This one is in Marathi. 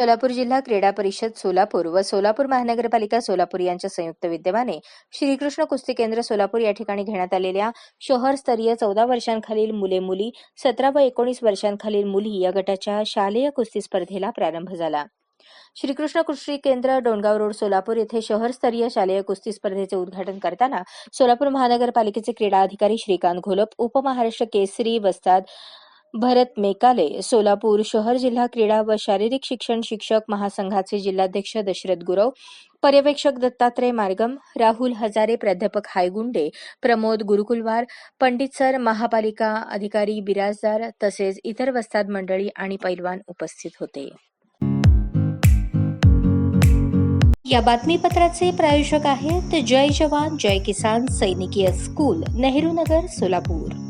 सोलापूर जिल्हा क्रीडा परिषद सोलापूर व सोलापूर महानगरपालिका सोलापूर यांच्या संयुक्त विद्यमाने श्रीकृष्ण कुस्ती केंद्र सोलापूर या ठिकाणी घेण्यात आलेल्या शहरस्तरीय चौदा वर्षांखालील मुले मुली सतरा व एकोणीस वर्षांखालील मुली या गटाच्या शालेय कुस्ती स्पर्धेला प्रारंभ झाला. श्रीकृष्ण कुस्ती केंद्र डोणगाव रोड सोलापूर येथे शहरस्तरीय शालेय कुस्ती स्पर्धेचे उद्घाटन करताना सोलापूर महानगरपालिकेचे क्रीडा अधिकारी श्रीकांत घोलप उपमहाराष्ट्र केसरी वस्ताद भरत मेकाले सोलापूर शहर जिल्हा क्रीडा व शारीरिक शिक्षण शिक्षक महासंघाचे जिल्हाध्यक्ष दशरथ गुरव पर्यवेक्षक दत्तात्रय मार्गम राहुल हजारे प्राध्यापक हायगुंडे प्रमोद गुरुकुलवार पंडित सर महापालिका अधिकारी बिराजदार तसेच इतर वस्ताद मंडळी आणि पैलवान उपस्थित होते. या बातमीपत्राचे प्रायोजक आहेत जय जवान जय किसान सैनिकीय स्कूल नेहरू नगर सोलापूर.